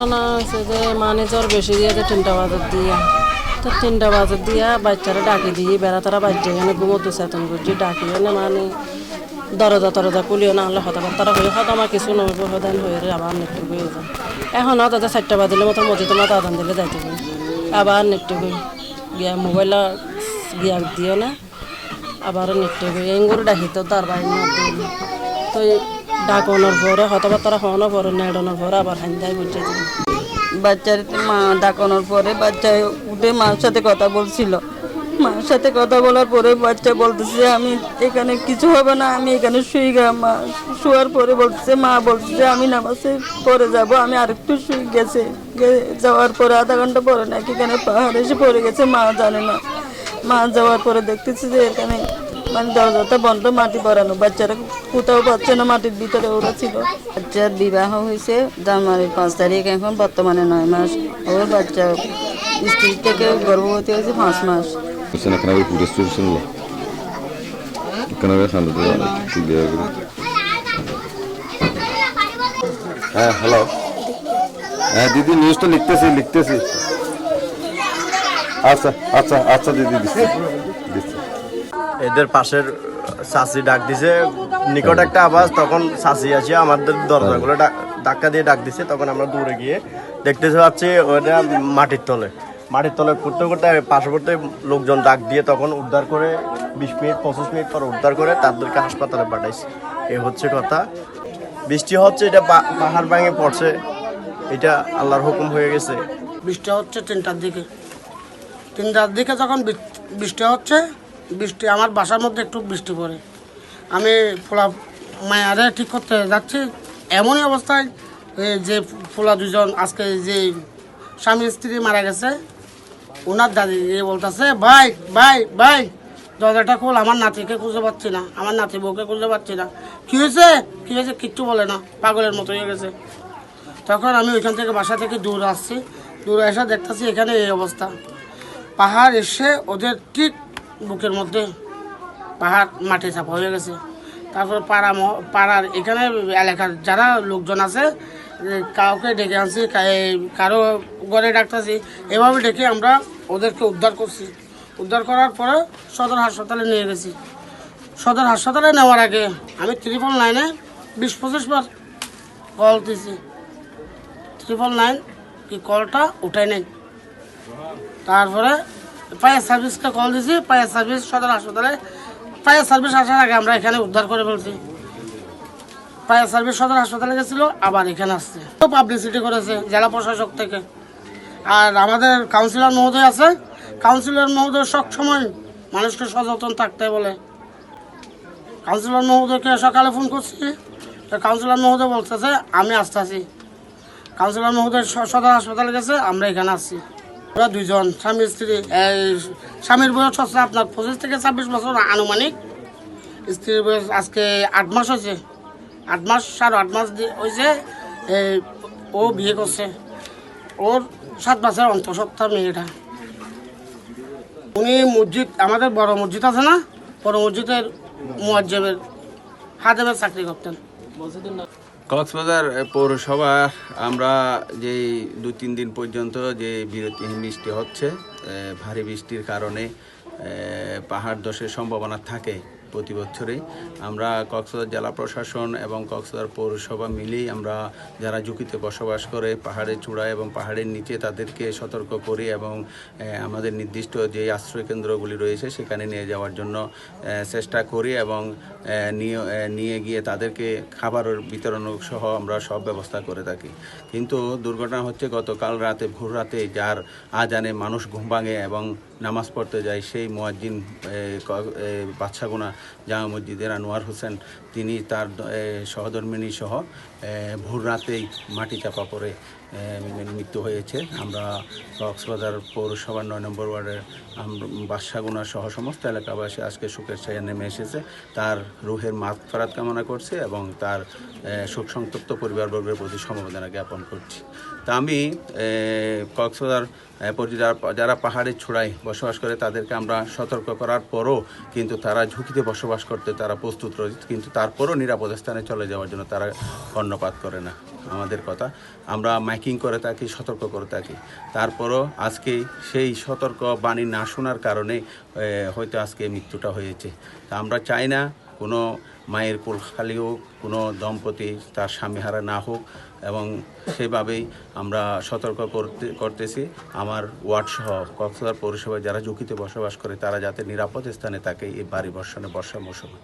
না হয়েছে যে মানে জ্বর বেশি দিয়েছে তিনটা বাজার দিয়া। তো তিনটা বাজার দিয়া বাচ্চারা ডাকি দিয়ে বেড়া তারা বাচ্চা এখানে ঘুমোতে চেতন করছি ডাকি এনে মানে দরজা তরজা কুলিও না, হলে হতা তারা হয়ে হয়তো আমার কিছু নইব হদান হয়ে আবার নেট্টু হয়ে যায় এখন হয়তো চারটা বাজিলে মতো মতো আদান দিলে যাইতে হবে আবার নেট্টু হয়ে গিয়া মোবাইল গিয়া দিও না, আবার নেট্টু হয়ে এঙ্গুর ডাকি তো, তার বাইরে তো ডাকনের পরে হয়তো বা তারা হওয়ানোর পরে নেড়ানোর পরে, আবার হান্দায় বুঝে দিল বাচ্চার মা ডাকানোর পরে বাচ্চা উঠে মার সাথে কথা বলছিল। মার সাথে কথা বলার পরে বাচ্চা বলতেছে, আমি এখানে কিছু হবে না, আমি এখানে শুই গা, মা শোয়ার পরে বলতেছে, মা বলতেছে, আমি নামাজে পরে যাব, আমি আরেকটু শুই গেছে যাওয়ার পরে আধা ঘণ্টা পরে নাকি এখানে পাহাড় এসে পড়ে গেছে, মা জানে না। মা যাওয়ার পরে দেখতেছি যে এখানে মানে দরজাটা বন্ধ, মাটি পরানো বাচ্চারা কোথাও পাচ্ছে না, মাটির ভিতরে ওরা ছিল। বাচ্চার বিবাহ হয়েছে জানুয়ারির পাঁচ তারিখ এখন, বর্তমানে নয় মাস। ওর বাচ্চা স্ত্রী থেকে গর্ভবতী হয়েছে পাঁচ মাস? হ্যাঁ হ্যালো হ্যাঁ দিদি নিউজটা লিখতেছি লিখতেছি। আচ্ছা আচ্ছা আচ্ছা দিদি দিচ্ছি দিচ্ছি এদের পাশের চাষি ডাক দিছে। নিকট একটা আওয়াজ, তখন চাষি আসে আমাদের দরজাগুলো ধাক্কা দিয়ে ডাক দিছে। তখন আমরা দূরে গিয়ে দেখতে পাচ্ছি ওটা মাটির তলে। মাটির তলে করতে করতে পার্শ্ববর্তী লোকজন ডাক দিয়ে তখন উদ্ধার করে, বিশ মিনিট, পঁচিশ মিনিট পর উদ্ধার করে তাদেরকে হাসপাতালে পাঠাইছে। এ হচ্ছে কথা। বৃষ্টি হচ্ছে, এটা পাহাড় ভাঙে পড়ছে। এটা আল্লাহর হুকুম হয়ে গেছে। বৃষ্টি হচ্ছে তিনটার দিকে। তিনটার দিকে যখন বৃষ্টি হচ্ছে বৃষ্টি, আমার বাসার মধ্যে একটু বৃষ্টি পড়ে। আমি ফোলা মায়ারে ঠিক করতে যাচ্ছি। এমনই অবস্থায় যে ফোলা দুজন আজকে যে স্বামী স্ত্রী মারা গেছে, ওনার দাদি বলতেছে, ভাই ভাই ভাই, দরজাটা খোল, আমার নাতিকে খুঁজে পাচ্ছি না, আমার নাতি বউকে খুঁজে পাচ্ছি না। কী হয়েছে? কী হয়েছে? কিচ্ছু বলে না, পাগলের মতো হয়ে গেছে। তখন আমি ওইখান থেকে বাসা থেকে দূরে আসছি, দূরে এসে দেখতেছি এখানে এই অবস্থা। পাহাড় এসে ওদের ঠিক বুকের মধ্যে পাহাড় মাটি চাপা হয়ে গেছে। তারপরে পাড়া পাড়ার এখানে এলাকার যারা লোকজন আছে কাউকে ডেকে আনছি কারও ঘরে ডাকতেছি, এভাবে ডেকে আমরা ওদেরকে উদ্ধার করছি। উদ্ধার করার পরে সদর হাসপাতালে নিয়ে গেছি। সদর হাসপাতালে নেওয়ার আগে আমি ত্রিপল নাইনে বিশ পঁচিশ বার কল দিছি। ট্রিপল নাইন কি কলটা উঠাই নেই। তারপরে ফায়ার সার্ভিসকে কল দিয়েছি, ফায়ার সার্ভিস সদর হাসপাতালে। ফায়ার সার্ভিস আসার আগে আমরা এখানে উদ্ধার করে ফেলছি। ফায়ার সার্ভিস সদর হাসপাতালে গেছিল, আবার এখানে আসছে। তো পাবলিসিটি করেছে জেলা প্রশাসক থেকে। আর আমাদের কাউন্সিলর মহোদয় আছে। কাউন্সিলর মহোদয় সবসময় মানুষকে সচেতন থাকতে বলে। কাউন্সিলর মহোদয়কে সকালে ফোন করছি, তো কাউন্সিলর মহোদয় বলতেছে, আমি আসতেছি। কাউন্সিলর মহোদয় সদর হাসপাতালে গেছে, আমরা এখানে আসছি। ওরা দুইজন, স্বামী, স্ত্রী। স্বামীর বয়স হচ্ছে আপনার পঁচিশ থেকে ছাব্বিশ বছর আনুমানিক। স্ত্রীর বয়স আজকে আট মাস হয়েছে। আট মাস, সাড়ে আট মাস হয়েছে। ও বিয়ে করছে। ওর সাত মাসের অন্তঃসত্ত্বা মেয়েটা। উনি মসজিদ, আমাদের বড় মসজিদ আছে না? বড় মসজিদের মুয়াজ্জেবের হাতেমের চাকরি করতেন। কক্সবাজার পৌরসভা, আমরা যে দু তিন দিন পর্যন্ত যে বিরতিহীন বৃষ্টি হচ্ছে ভারী বৃষ্টির কারণে পাহাড় ধসের সম্ভাবনা থাকে। প্রতি বছরই আমরা কক্সবাজার জেলা প্রশাসন এবং কক্সবাজার পৌরসভা মিলেই আমরা যারা ঝুঁকিতে বসবাস করে পাহাড়ের চূড়ায় এবং পাহাড়ের নিচে তাদেরকে সতর্ক করি এবং আমাদের নির্দিষ্ট যে আশ্রয় কেন্দ্রগুলি রয়েছে সেখানে নিয়ে যাওয়ার জন্য চেষ্টা করি এবং নিয়ে নিয়ে গিয়ে তাদেরকে খাবারের বিতরণ সহ আমরা সব ব্যবস্থা করে থাকি। কিন্তু দুর্ঘটনা হচ্ছে গতকাল রাতে, ভোর রাতে যার আজানে মানুষ ঘুম ভাঙে এবং নামাজ পড়তে যায় সেই মোয়াজ্জিন বাদশাগুনা জামা মসজিদের আনোয়ার হোসেন, তিনি তার সহধর্মিনী সহ ভোর রাতেই মাটি চাপা পড়ে মৃত্যু হয়েছে। আমরা কক্সবাজার পৌরসভার নয় নম্বর ওয়ার্ডের বাদশাগুনা সহ সমস্ত এলাকাবাসী আজকে শোকের ছায়া নেমে এসেছে। তার রুহের মাত ফেরাত কামনা করছে এবং তার শোক সন্তপ্ত পরিবারবর্গের প্রতি সমবেদনা জ্ঞাপন করছি। তা আমি কক্সবাজার যারা- পাহাড়ের ছোড়ায় বসবাস করে তাদেরকে আমরা সতর্ক করার পরও কিন্তু তারা ঝুঁকিতে বসবাস করতে তারা প্রস্তুত রয়েছে, কিন্তু তারপরও নিরাপদ স্থানে চলে যাওয়ার জন্য তারা কর্ণপাত করে না। আমাদের কথা, আমরা করে থাকি সতর্ক করে থাকি তারপরও আজকে সেই সতর্ক বাণী না শোনার কারণে হয়তো আজকে মৃত্যুটা হয়েছে। তা আমরা চাই না কোনো মায়ের কোল খালি হোক, কোনো দম্পতি তার স্বামী হারা না হোক, এবং সেভাবেই আমরা সতর্ক করতে, করতেছি। আমার ওয়ার্ড সহ কক্সবাজার পৌরসভায় যারা ঝুঁকিতে বসবাস করে, তারা যাতে নিরাপদ স্থানে থাকে এই বাড়ি বর্ষণে বর্ষা মৌসুমে।